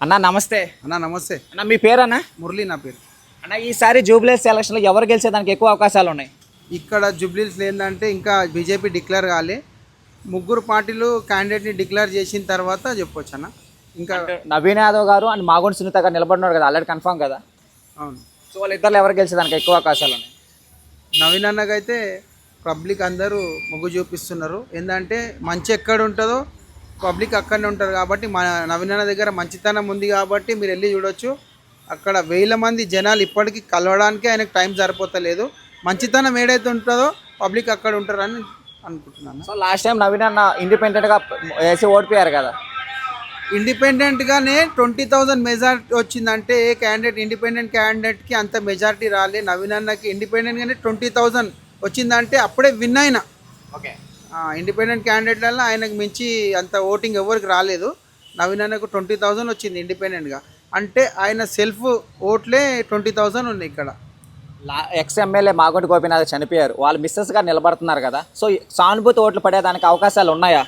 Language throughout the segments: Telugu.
అన్న నమస్తే. అన్న నమస్తే. అన్న మీ పేరన్నా? మురళి నా పేరు. అన్న ఈసారి జూబ్లీస్ ఎలక్షన్లో ఎవరు గెలిచేదానికి ఎక్కువ అవకాశాలు ఉన్నాయి? ఇక్కడ జుబ్లీస్ ఏంటంటే ఇంకా బీజేపీ డిక్లేర్ కాలే. ముగ్గురు పార్టీలు క్యాండిడేట్ని డిక్లేర్ చేసిన తర్వాత చెప్పొచ్చు అన్న. ఇంకా నవీన్ యాదవ్ గారు అండ్ మాగోన్ సునీత గారు నిలబడినారు కదా ఆల్రెడీ కన్ఫర్మ్ కదా? అవును. సో వాళ్ళిద్దరు ఎవరు గెలిచేదానికి ఎక్కువ అవకాశాలు ఉన్నాయి? నవీన్ అన్నకైతే పబ్లిక్ అందరూ మొగ్గు చూపిస్తున్నారు. ఏంటంటే మంచి ఎక్కడ ఉంటుందో పబ్లిక్ అక్కడనే ఉంటారు కాబట్టి మన నవీన్ అన్న దగ్గర మంచితనం ఉంది కాబట్టి మీరు వెళ్ళి చూడొచ్చు. అక్కడ వేల మంది జనాలు ఇప్పటికీ కలవడానికి ఆయనకు టైం సరిపోతలేదు. మంచితనం ఏదైతే ఉంటుందో పబ్లిక్ అక్కడ ఉంటారని అనుకుంటున్నాను. సో లాస్ట్ టైం నవీన్ అన్న ఇండిపెండెంట్గా వేసి ఓడిపోయారు కదా? ఇండిపెండెంట్గానే ట్వంటీ థౌజండ్ మెజారిటీ వచ్చిందంటే ఏ క్యాండిడేట్ ఇండిపెండెంట్ క్యాండిడేట్కి అంత మెజారిటీ రాలే. నవీన్ అన్నకి ఇండిపెండెంట్గానే ట్వంటీ థౌజండ్ వచ్చిందంటే అప్పుడే విన్ అయినా. ఓకే. ఇండిపెండెంట్ క్యాండిడేట్లలో ఆయనకు మించి అంత ఓటింగ్ ఎవరికి రాలేదు. నవీన్ అన్నకు ట్వంటీ థౌజండ్ వచ్చింది ఇండిపెండెంట్గా అంటే ఆయన సెల్ఫ్ ఓట్లే ట్వంటీ థౌజండ్ ఉన్నాయి ఇక్కడ. లా ఎక్స్ ఎమ్మెల్యే మాగొంటి గోపీనాథ్ చనిపోయారు. వాళ్ళు మిస్సెస్ గారు నిలబడుతున్నారు కదా. సో సానుభూతి ఓట్లు పడేదానికి అవకాశాలు ఉన్నాయా?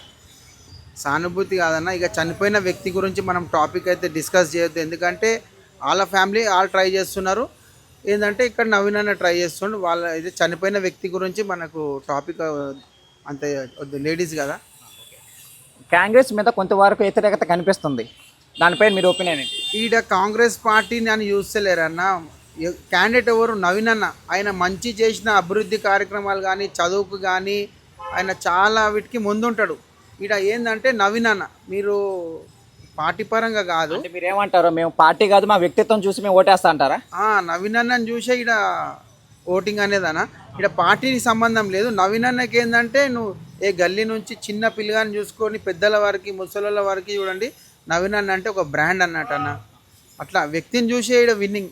సానుభూతి కాదన్న ఇక చనిపోయిన వ్యక్తి గురించి మనం టాపిక్ అయితే డిస్కస్ చేయొద్దు. ఎందుకంటే వాళ్ళ ఫ్యామిలీ వాళ్ళు ట్రై చేస్తున్నారు. ఏంటంటే ఇక్కడ నవీన్ అన్న ట్రై చేస్తుండు. వాళ్ళ ఇది చనిపోయిన వ్యక్తి గురించి మనకు టాపిక్ అంత వద్దు లేడీస్ కదా. కాంగ్రెస్ మీద కొంతవరకు వ్యతిరేకత కనిపిస్తుంది. దానిపై మీరు ఒపీనియన్ ఏంటి? ఈడ కాంగ్రెస్ పార్టీని అని చూస్తలేరన్న క్యాండిడేట్ ఎవరు? నవీన్ అన్న. ఆయన మంచి చేసిన అభివృద్ధి కార్యక్రమాలు కానీ చదువుకు కానీ ఆయన చాలా వీటికి ముందుంటాడు. ఈడ ఏంటంటే నవీన్ అన్న. మీరు పార్టీ పరంగా కాదు. అంటే మీరు ఏమంటారు మేము పార్టీ కాదు మా వ్యక్తిత్వం చూసి మేము ఓటేస్తా అంటారా? ఆ, నవీన్ అన్నని చూసే ఇక్కడ ఓటింగ్ అనేదన్న. ఇక్కడ పార్టీకి సంబంధం లేదు. నవీన్ అన్నకి ఏంటంటే నువ్వు ఏ గల్లీ నుంచి చిన్న పిల్లగాని చూసుకొని పెద్దల వారికి ముసలోళ్ళ వారికి చూడండి నవీన్ అన్న అంటే ఒక బ్రాండ్ అన్నట్టు అన్న. అట్లా వ్యక్తిని చూసే ఇక్కడ విన్నింగ్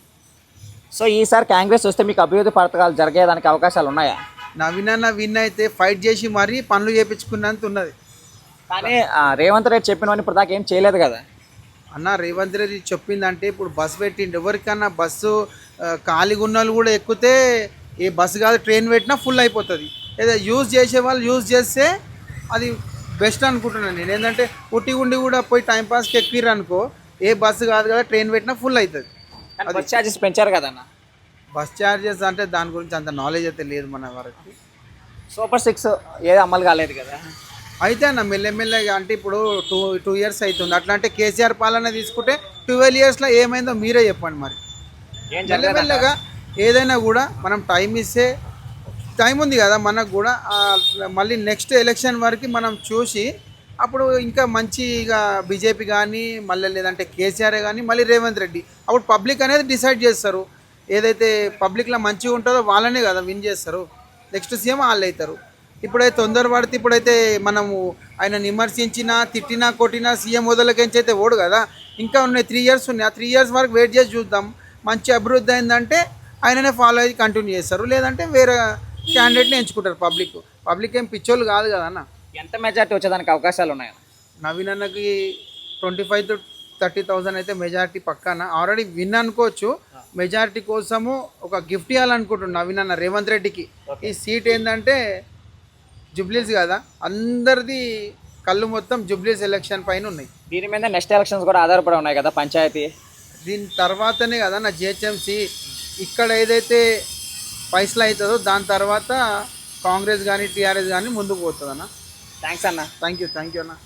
సో ఈసారి కాంగ్రెస్ వస్తే మీకు అభివృద్ధి పథకాలు జరిగేదానికి అవకాశాలు ఉన్నాయా? నవీన్ అన్న విన్ అయితే ఫైట్ చేసి మరీ పనులు చేపించుకున్నంత ఉన్నది. కానీ రేవంత్ రెడ్డి చెప్పినవన్నీ ఇప్పుడు దాకా ఏం చేయలేదు కదా? అన్న రేవంత్ రెడ్డి చెప్పిందంటే ఇప్పుడు బస్సు పెట్టిండు. ఎవరికన్నా బస్సు ఖాళీగా ఉన్న వాళ్ళు కూడా ఎక్కితే ఏ బస్సు కాదు ట్రైన్ పెట్టినా ఫుల్ అయిపోతుంది. ఏదో యూజ్ చేసే వాళ్ళు యూజ్ చేస్తే అది బెస్ట్ అనుకుంటున్నాను నేను. ఏంటంటే ఉట్టి ఉండి కూడా పోయి టైంపాస్కి ఎక్కిర్రు అనుకో ఏ బస్సు కాదు కదా ట్రైన్ పెట్టినా ఫుల్ అవుతుంది బస్ ఛార్జెస్ పెంచారు కదన్న బస్ ఛార్జెస్ అంటే దాని గురించి అంత నాలెడ్జ్ అయితే లేదు మన వరకు. సూపర్ సిక్స్ ఏది అమలు కాలేదు కదా? అయితే అన్న మెల్లెమెల్లగా అంటే ఇప్పుడు టూ టూ ఇయర్స్ అవుతుంది అట్లా అంటే కేసీఆర్ పాలన తీసుకుంటే ట్వెల్వ్ ఇయర్స్లో ఏమైందో మీరే చెప్పండి మరి. మెల్లమెల్లగా ఏదైనా కూడా మనం టైం ఇస్తే టైం ఉంది కదా మనకు కూడా మళ్ళీ నెక్స్ట్ ఎలక్షన్ వరకు మనం చూసి అప్పుడు ఇంకా మంచిగా బీజేపీ కానీ మళ్ళీ లేదంటే కేసీఆర్ కానీ మళ్ళీ రేవంత్ రెడ్డి అప్పుడు పబ్లిక్ అనేది డిసైడ్ చేస్తారు. ఏదైతే పబ్లిక్లో మంచిగా ఉంటుందో వాళ్ళనే కదా విన్ చేస్తారు. నెక్స్ట్ సీఎం వాళ్ళు అవుతారు ఇప్పుడైతే తొందర పడితే ఇప్పుడైతే మనము ఆయన విమర్శించినా తిట్టినా కొట్టినా సీఎం వదలకించి అయితే ఓడు కదా. ఇంకా ఉన్నాయి త్రీ ఇయర్స్ ఉన్నాయి. ఆ త్రీ ఇయర్స్ వరకు వెయిట్ చేసి చూద్దాం. మంచి అభివృద్ధి అయిందంటే ఆయననే ఫాలో అయ్యి కంటిన్యూ చేస్తారు. లేదంటే వేరే క్యాండిడేట్ని ఎంచుకుంటారు పబ్లిక్ పబ్లిక్ ఏం పిచ్చోళ్ళు కాదు కదా అన్న. ఎంత మెజార్టీ వచ్చేదానికి అవకాశాలు ఉన్నాయి? నవీన్ అన్నకి twenty five to thirty thousand అయితే మెజారిటీ పక్కన. ఆల్రెడీ విన్ అనుకోవచ్చు. మెజారిటీ కోసము ఒక గిఫ్ట్ ఇవ్వాలనుకుంటున్నాను నవీన్ అన్న రేవంత్ రెడ్డికి. ఈ సీట్ ఏంటంటే జుబ్లీస్ కదా? అందరిది కళ్ళు మొత్తం జుబ్లీస్ ఎలక్షన్ పైన ఉన్నాయి. దీని మీద నెక్స్ట్ ఎలక్షన్స్ కూడా ఆధారపడి ఉన్నాయి కదా పంచాయతీ? దీని తర్వాతనే కదా నా జిహెచ్ఎంసి. ఇక్కడ ఏదైతే పైసలు అవుతుందో దాని తర్వాత కాంగ్రెస్ కానీ టీఆర్ఎస్ కానీ ముందుకు పోతుంది అన్న థ్యాంక్స్ అన్న. థ్యాంక్ యూ థ్యాంక్ యూ అన్న.